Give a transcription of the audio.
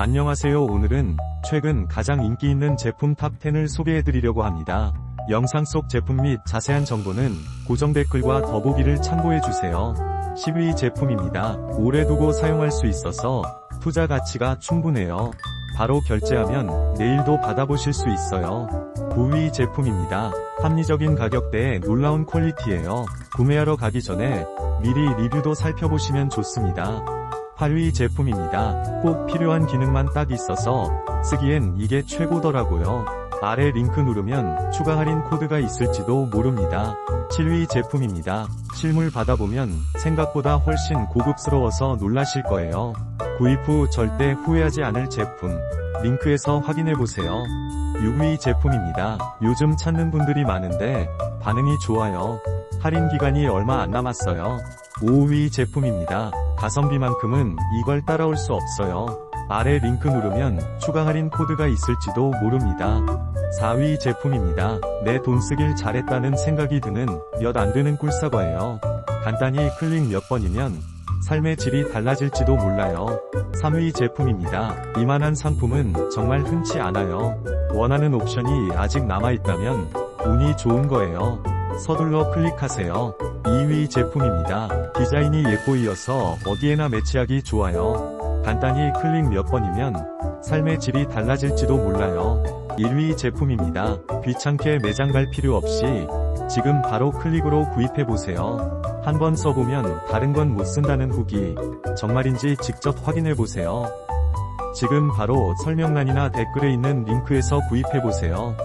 안녕하세요. 오늘은 최근 가장 인기 있는 제품 탑10을 소개해드리려고 합니다. 영상 속 제품 및 자세한 정보는 고정 댓글과 더보기를 참고해주세요. 10위 제품입니다. 오래 두고 사용할 수 있어서 투자 가치가 충분해요. 바로 결제하면 내일도 받아보실 수 있어요. 9위 제품입니다. 합리적인 가격대에 놀라운 퀄리티예요. 구매하러 가기 전에 미리 리뷰도 살펴보시면 좋습니다. 8위 제품입니다. 꼭 필요한 기능만 딱 있어서 쓰기엔 이게 최고더라고요. 아래 링크 누르면 추가 할인 코드가 있을지도 모릅니다. 7위 제품입니다. 실물 받아보면 생각보다 훨씬 고급스러워서 놀라실 거예요. 구입 후 절대 후회하지 않을 제품. 링크에서 확인해보세요. 6위 제품입니다. 요즘 찾는 분들이 많은데 반응이 좋아요. 할인 기간이 얼마 안 남았어요. 5위 제품입니다. 가성비만큼은 이걸 따라올 수 없어요. 아래 링크 누르면 추가 할인 코드가 있을지도 모릅니다. 4위 제품입니다. 내 돈 쓰길 잘했다는 생각이 드는 몇 안 되는 꿀사과예요. 간단히 클릭 몇 번이면 삶의 질이 달라질지도 몰라요. 3위 제품입니다. 이만한 상품은 정말 흔치 않아요. 원하는 옵션이 아직 남아있다면 운이 좋은 거예요. 서둘러 클릭하세요. 2위 제품입니다. 디자인이 예뻐이어서 어디에나 매치하기 좋아요. 간단히 클릭 몇 번이면 삶의 질이 달라질지도 몰라요. 1위 제품입니다. 귀찮게 매장 갈 필요 없이 지금 바로 클릭으로 구입해보세요. 한번 써보면 다른 건 못 쓴다는 후기 정말인지 직접 확인해보세요. 지금 바로 설명란이나 댓글에 있는 링크에서 구입해보세요.